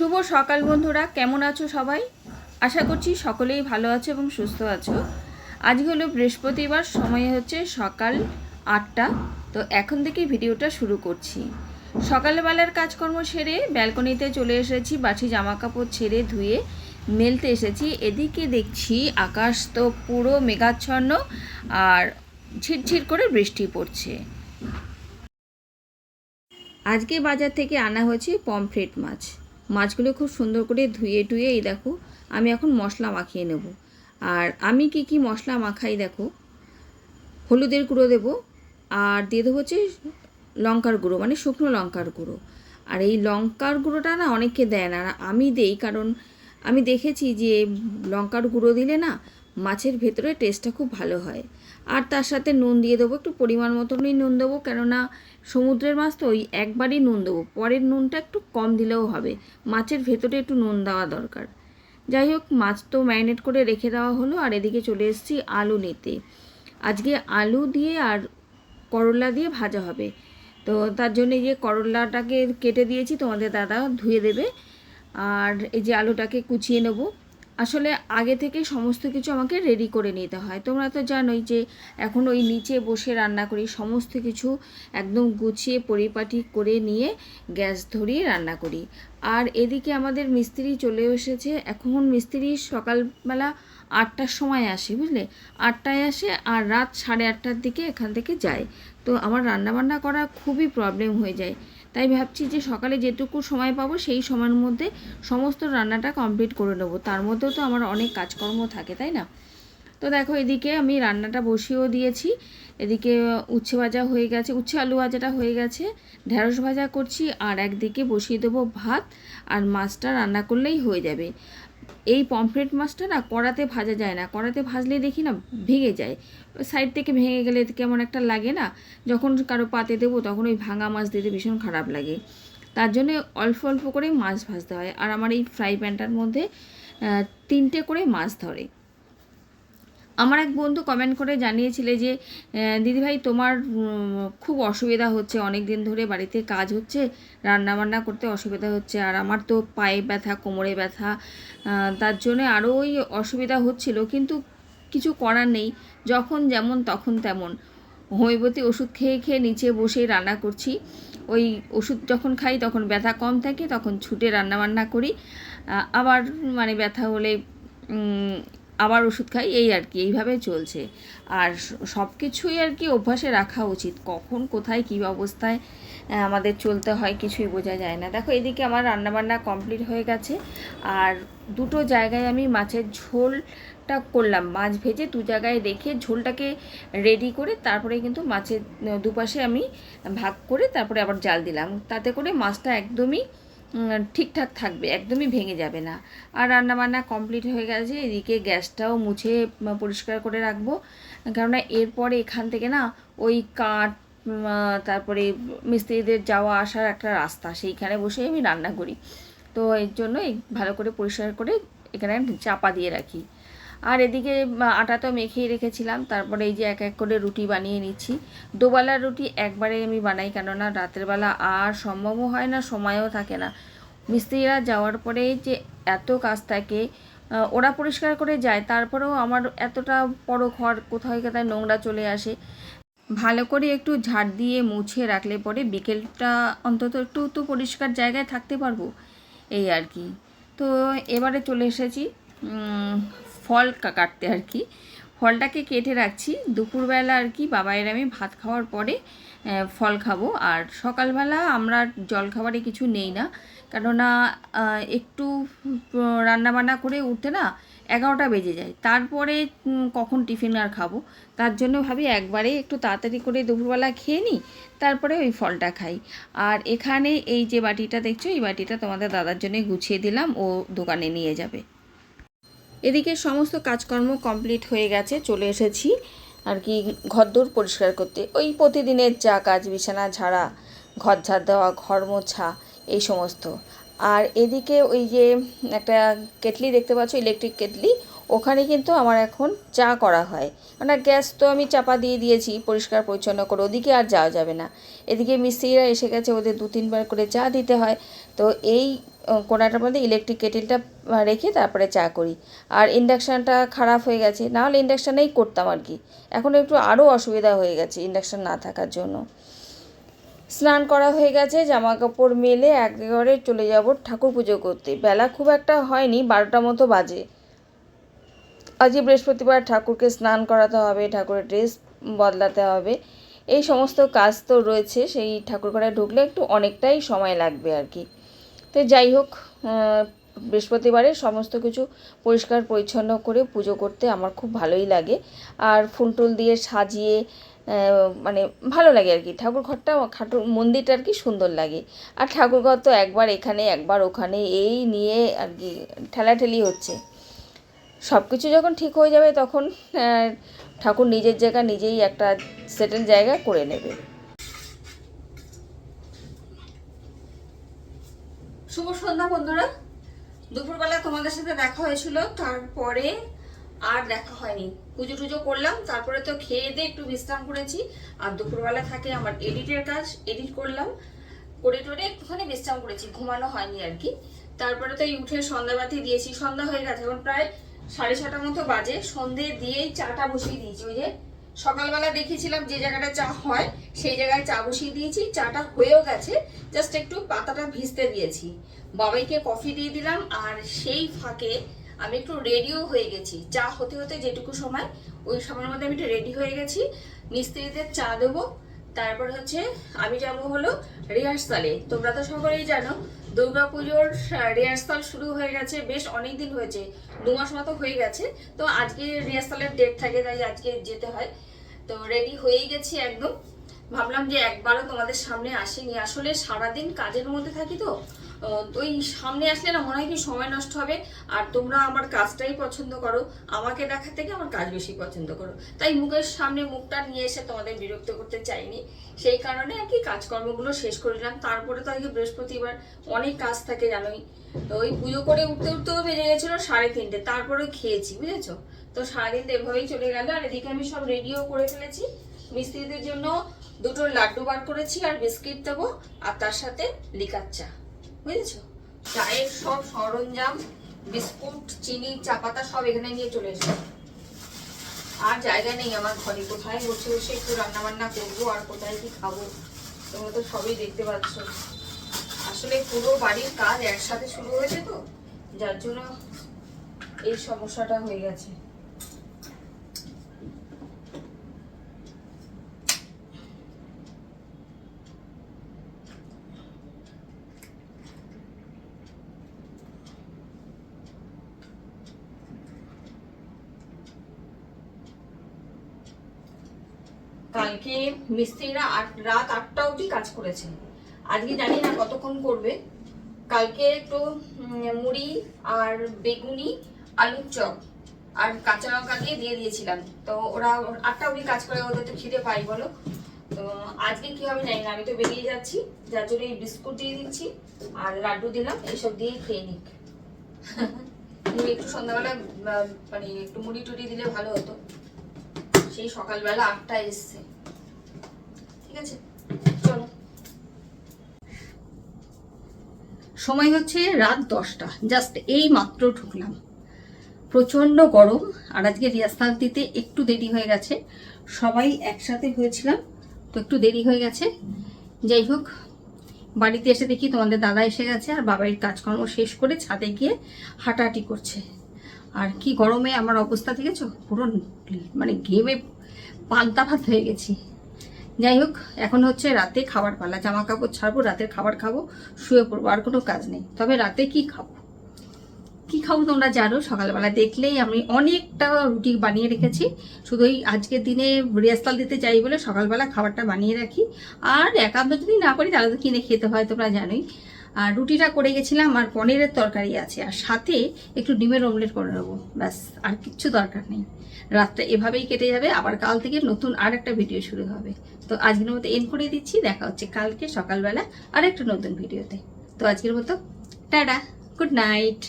শুভ সকাল বন্ধুরা, কেমন আছো সবাই? আশা করছি সকলেই ভালো আছো এবং সুস্থ আছো। আজকে হলো বৃহস্পতিবার, সময় হচ্ছে সকাল আটটা। তো এখন থেকেই ভিডিওটা শুরু করছি। সকালবেলার কাজকর্ম সেরে ব্যালকনিতে চলে এসেছি, বাসি জামা কাপড় ছেড়ে ধুয়ে মেলতে এসেছি। এদিকে দেখছি আকাশ তো পুরো মেঘাচ্ছন্ন আর ঝিরঝির করে বৃষ্টি পড়ছে। আজকে বাজার থেকে আনা হয়েছে পমফ্রেট মাছ। মাছগুলো খুব সুন্দর করে ধুয়ে টুয়ে, এই দেখো, আমি এখন মশলা মাখিয়ে নেব। আর আমি কি কি মশলা মাখাই দেখো, হলুদের গুঁড়ো দেব, আর দিয়ে দেবো হচ্ছে লঙ্কার গুঁড়ো মানে শুকনো লঙ্কার গুঁড়ো। আর এই লঙ্কার গুঁড়োটা না অনেকে দেয় না আমি দেই, কারণ আমি দেখেছি যে লঙ্কার গুঁড়ো দিলে না মাছের ভেতরে টেস্টটা খুব ভালো হয়। আর তার সাথে নুন দিয়ে দেবো, একটু পরিমাণ মতনই নুন দেবো, কেননা সমুদ্রের মাছ তো ওই একবারই নুন দেবো, পরের নুনটা একটু কম দিলেও হবে, মাছের ভেতরে একটু নুন দেওয়া দরকার। যাই হোক, মাছ তো ম্যারিনেট করে রেখে দেওয়া হলো, আর এদিকে চলে এসেছি আলু নিতে। আজকে আলু দিয়ে আর করলা দিয়ে ভাজা হবে। তো তার জন্য এই যে করলাটাকে কেটে দিয়েছি, তোমাদের দাদা ধুয়ে দেবে, আর এই যে আলুটাকে কুচিয়ে নেব। আসলে আগে থেকে সমস্ত কিছু আমাকে রেডি করে নিতে হয়। তোমরা তো জানোই যে এখন ওই নিচে বসে রান্না করি, সমস্ত কিছু একদম গুছিয়ে পরিপাটি করে নিয়ে গ্যাস ধরিয়ে রান্না করি। আর এদিকে আমাদের মিস্ত্রি চলে এসেছে। এখন মিস্ত্রি সকালবেলা আটটার সময় আসে, বুঝলে? আটটায় আসে আর রাত সাড়ে আটটার দিকে এখান থেকে যায়। তো আমার রান্নাবান্না করা খুবই প্রবলেম হয়ে যায়। তাই ভাবছি যে সকালে যেটুকু সময় পাবো সেই সময়ের মধ্যে সমস্ত রান্নাটা কমপ্লিট করে নেব। তার মধ্যেও তো আমার অনেক কাজকর্ম থাকে, তাই না? তো দেখো এদিকে আমি রান্নাটা বসিয়েও দিয়েছি। এদিকে উচ্ছে ভাজা হয়ে গেছে, উচ্ছে আলু ভাজাটা হয়ে গেছে। ঢেঁড়স ভাজা করছি আর একদিকে বসিয়ে দেবো ভাত। আর মাছটা রান্না করলেই হয়ে যাবে। এই পমফ্রেট মাছটা না কড়াতে ভাজা যায় না। কড়াতে ভাজলে দেখি না ভেঙে যায়। সাইড থেকে ভেঙে গেলে কেমন একটা লাগে না? যখন কারও পাতে দেবো তখন ওই ভাঙা মাছ দিতে ভীষণ খারাপ লাগে। তার জন্য অল্প অল্প করে মাছ ভাজতে হয়। আর আমার এই ফ্রাই প্যানটার মধ্যে তিনটে করে মাছ ধরে। আমার এক বন্ধু কমেন্ট করে জানিয়েছিলে যে দিদিভাই তোমার খুব অসুবিধা হচ্ছে অনেক দিন ধরে বাড়িতে কাজ হচ্ছে রান্না বান্না করতে অসুবিধা হচ্ছে, আর আমার তো পায়ে ব্যথা, কোমরে ব্যথা তার জন্য আরও ওই অসুবিধা হচ্ছিল, কিন্তু কিছু করার নেই, যখন যেমন তখন তেমন। হোমিওপ্যাথি ওষুধ খেয়ে খেয়ে নিচে বসেই রান্না করছি, ওই ওষুধ যখন খাই তখন ব্যথা কম থাকে, তখন ছুটে রান্না বান্না করি আবার মানে ব্যথা হলে আবার ওষুধ খাই, এই আর কি, এইভাবে চলছে। আর সব কিছুই আর কি অভ্যাসে রাখা উচিত। কখন, কোথায়, কী অবস্থায় আমাদের চলতে হয় কিছুই বোঝা যায় না। দেখো, এদিকে আমার রান্নাবান্না কমপ্লিট হয়ে গেছে। আর দুটো জায়গায় আমি মাছের ঝোলটা করলাম। মাছ ভেজে দু জায়গায় রেখে ঝোলটাকে রেডি করে তারপরে কিন্তু মাছের দুপাশে আমি ভাগ করে তারপরে আবার জাল দিলাম। তাতে করে মাছটা একদমই ঠিকঠাক থাকবে, একদমই ভেঙে যাবে না। আর রান্নাবান্না কমপ্লিট হয়ে গেছে, এদিকে গ্যাসটাও মুছে পরিষ্কার করে রাখব। কেননা এরপরে এখান থেকে না, ওই কাঠ তারপরে মিস্ত্রিদের যাওয়া আসার একটা রাস্তা, সেইখানে বসে আমি রান্না করি। তো এর জন্য ভালো করে পরিষ্কার করে এখানে চাপা দিয়ে রাখি। আর এদিকে আটা তো মেখেই রেখেছিলাম। তারপরে এই যে এক এক করে রুটি বানিয়ে নিচ্ছি। দুবেলার রুটি একবারে আমি বানাই, কেননা রাতের বেলা আর সম্ভবও হয় না, সময়ও থাকে না। মিস্ত্রিরা যাওয়ার পরে যে এত কাজ থাকে ওরা পরিষ্কার করে যায়, তারপরেও আমার এতটা বড় ঘর কোথায় কোথায় নোংরা চলে আসে। ভালো করে একটু ঝাড় দিয়ে মুছে রাখলে পরে বিকেলটা অন্তত একটু তো পরিষ্কার জায়গায় থাকতে পারব, এই আর কি। তো এবারে চলে এসেছি ফল কাটতে আর কি। ফলটাকে কেটে রাখছি। দুপুরবেলা আর কি বাবাইয়ের আমি ভাত খাওয়ার পরে ফল খাব। আর সকালবেলা আমরা জল খাবারে কিছু নেই না। কেননা একটু রান্নাবান্না করে উঠতে না এগারোটা বেজে যায়। তারপরে কখন টিফিন আর খাব? তার জন্য ভাবি একবারে একটু তাড়াতাড়ি করে দুপুরবেলা খেয়ে নিই, তারপরে ওই ফলটা খাই। আর এখানে এই যে বাটিটা দেখছ, এই বাটিটা তোমাদের দাদার জন্য গুছিয়ে দিলাম। ও দোকানে নিয়ে যাবে। এদিকে সমস্ত কাজকর্ম কমপ্লিট হয়ে গেছে, চলে এসেছি আর কি ঘরদোর পরিষ্কার করতে। ওই প্রতিদিনের যা কাজ, বিছানা, ঝাড়া, ঘর ঝাড় দেওয়া, ঘর মোছা, এই সমস্ত। আর এদিকে ওই যে একটা কেটলি দেখতে পাচ্ছ ইলেকট্রিক কেটলি, ওখানে কিন্তু আমার এখন চা করা হয়। মানে গ্যাস তো আমি চাপা দিয়ে দিয়েছি, পরিষ্কার, পরিচ্ছন্ন করে, ওদিকে আর যাওয়া যাবে না। এদিকে মিস্ত্রিরা এসে গেছে, ওদের দু তিনবার করে চা দিতে হয়। তো এই কোনাটার মধ্যে ইলেকট্রিক কেটেলটা রেখে তারপরে চা করি। আর ইন্ডাকশানটা খারাপ হয়ে গেছে, নাহলে ইন্ডাকশানেই করতাম আর কি। এখন একটু আরও অসুবিধা হয়ে গেছে ইন্ডাকশান না থাকার জন্য। স্নান করা হয়ে গেছে জামা কাপড় মেলে একবারে চলে যাব ঠাকুর পুজো করতে। বেলা খুব একটা হয়নি বারোটার মতো বাজে। আজকে বৃহস্পতিবার ঠাকুরকে স্নান করাতে হবে, ঠাকুরের ড্রেস বদলাতে হবে। এই সমস্ত কাজ তো রয়েছে, সেই ঠাকুর ঘরে ঢুকলে একটু অনেকটাই সময় লাগবে আর কি। তো যাই হোক বৃহস্পতিবারে সমস্ত কিছু পরিষ্কার পরিচ্ছন্ন করে পুজো করতে আমার খুব ভালোই লাগে। আর ফুল টুল দিয়ে সাজিয়ে মানে ভালো লাগে আর কি। ঠাকুর ঘরটা, ঠাকুর মন্দিরটা আর কি সুন্দর লাগে। আর ঠাকুর ঘর তো একবার এখানে, একবার ওখানে, এই নিয়ে আর কি ঠেলাঠেলি হচ্ছে। সব কিছু যখন ঠিক হয়ে যাবে তখন ঠাকুর নিজের জায়গা নিজেই একটা সেটেল জায়গা করে নেবে শুভ সন্ধ্যা বন্ধুরা দুপুরবেলা তোমাদের সাথে দেখা হয়েছিল, তারপরে আর দেখা হয়নি। পুজো টুজো করলাম, তারপরে তো খেয়ে দিয়ে একটু বিশ্রাম করেছি। আর দুপুরবেলা থাকে আমার এডিটের কাজ, এডিট করলাম। করে টোরে একটুখানি বিশ্রাম করেছি, ঘুমানো হয়নি আর কি। তারপরে তো উঠে সন্ধ্যাবাতি দিয়েছি, সন্ধ্যা হয়ে গেছে। এখন প্রায় সাড়ে ছটার মতো বাজে। সন্ধে দিয়েই চাটা বসিয়ে দিয়েছি, ওই যে সকালবেলা দেখিয়েছিলাম যে জায়গাটা চা হয়, সেই জায়গায় চা বসিয়ে দিয়েছি, চাটা হয়েও গেছে জাস্ট একটু পাতাটা ভিজতে দিয়েছি। বাবাইকে কফি দিয়ে দিলাম, আর সেই ফাঁকে আমি একটু রেডিও হয়ে গেছি। চা হতে হতে যেটুকু সময়, ওই সময়ের মধ্যে আমি একটু রেডি হয়ে গেছি। মিস্ত্রিদের চা দেবো, তারপর হচ্ছে আমি যাব হলো রিহার্সালে তোমরা তো সকলেই জানো দুর্গাপুজোর রিহার্সাল শুরু হয়ে গেছে, বেশ অনেক দিন হয়েছে, দু মাস মতো হয়ে গেছে। তো আজকে রিহার্সালের ডেট থাকে, তাই আজকে যেতে হয়। তো রেডি হয়েই গেছি একদম। ভাবলাম যে একবারও তোমাদের সামনে আসেনি। আসলে সারাদিন কাজের মধ্যে থাকি তো তো ওই সামনে আসলে না মনে হয় কি সময় নষ্ট হবে। আর তোমরা আমার কাজটাই পছন্দ করো। আমাকে দেখার থেকে আমার কাজ বেশি পছন্দ করো। তাই মুখের সামনে মুখটা নিয়ে এসে তোমাদের বিরক্ত করতে চাইনি। সেই কারণে আর কি কাজকর্মগুলো শেষ করে নিলাম। তারপরে তো আজকে বৃহস্পতিবার অনেক কাজ থাকে জানোই। তো ওই পুজো করে উঠতে উঠতেও বেজে গেছিল সাড়ে তিনটে। তারপরে খেয়েছি, বুঝেছ? তো সারাদিন এভাবেই চলে গেল। আর এদিকে আমি সব রেডিও করে ফেলেছি। মিস্ত্রিদের জন্য দুটো লাড্ডু বার করেছি আর বিস্কিট দেবো। আর তার সাথে লিকার চা। বুঝেছ? চায়ের সব সরঞ্জাম, বিস্কুট, চিনি, চা পাতা সব এখানে নিয়ে চলে এসেছি। আর জায়গা নেই আমার ঘরে। কোথায় বসে বসে একটু রান্না বান্না করব আর কোথায় কি খাব, তোমরা তো সবই দেখতে পাচ্ছ। আসলে পুরো বাড়ির কাজ একসাথে শুরু হয়েছে তো, যার জন্য এই সমস্যাটা হয়ে গেছে। কালকে মিস্ত্রিরা আট, রাত আটটা অবধি কাজ করেছে আজকে জানি না কতক্ষণ করবে। কালকে একটু মুড়ি আর বেগুনি, আলুর চপ আর কাঁচা লঙ্কা দিয়ে দিয়ে দিয়েছিলাম। তো ওরা আটটা অবধি কাজ করে, ওদের তো খিদে পাই বলো। তো আজকে কি হবে জানি না, আমি তো বেরিয়ে যাচ্ছি। যার জন্য এই বিস্কুট দিয়ে দিচ্ছি আর লাড্ডু দিলাম, এইসব দিয়েই খেয়ে নিক। একটু সন্ধ্যাবেলা মানে একটু মুড়ি টুড়ি দিলে ভালো হতো। সেই সকালবেলা আটটায় এসছে। সময় হচ্ছে রাত দশটা জাস্ট এই মাত্র ঢুকলাম। প্রচণ্ড গরম, আর আজকে রিহার্সাল দিতে একটু দেরি হয়ে গেছে। সবাই একসাথে হয়েছিলাম, তো একটু দেরি হয়ে গেছে। যাই হোক, বাড়িতে এসে দেখি তোমাদের দাদা এসে গেছে, আর বাবাইয়ের কাজকর্ম শেষ করে ছাদে গিয়ে হাঁটাহাঁটি করছে। আর কি গরমে আমার অবস্থা, দেখেছ? পুরো মানে গেমে পান্তা ভাত হয়ে গেছি। যাই হোক, এখন হচ্ছে রাতে খাবার পালা জামা কাপড় ছাড়বো, রাতের খাবার খাব, শুয়ে পড়ব, আর কোনো কাজ নেই। তবে রাতে কি খাব? কি খাব তোমরা জানো, সকালবেলা দেখলেই আমি অনেকটা রুটি বানিয়ে রেখেছি। শুধু ওই আজকের দিনে রেস্তাল দিতে চাই বলে সকালবেলা খাবারটা বানিয়ে রাখি। আর একান্ত যদি না করি, তাহলে তো কিনে খেতে হয়, তোমরা জানোই। আর রুটিটা করে গেছিলাম আর পনিরের তরকারি আছে। আর সাথে একটু ডিমের অমলেট করে নেব। ব্যাস, আর কিচ্ছু দরকার নেই। রাতটা এভাবেই কেটে যাবে। আবার কাল থেকে নতুন আর একটা ভিডিও শুরু হবে। তো আজকের মতো এন করে দিচ্ছি। দেখা হচ্ছে কালকে সকালবেলা আর একটা নতুন ভিডিওতে। তো আজকের মতো, টাটা, গুড নাইট।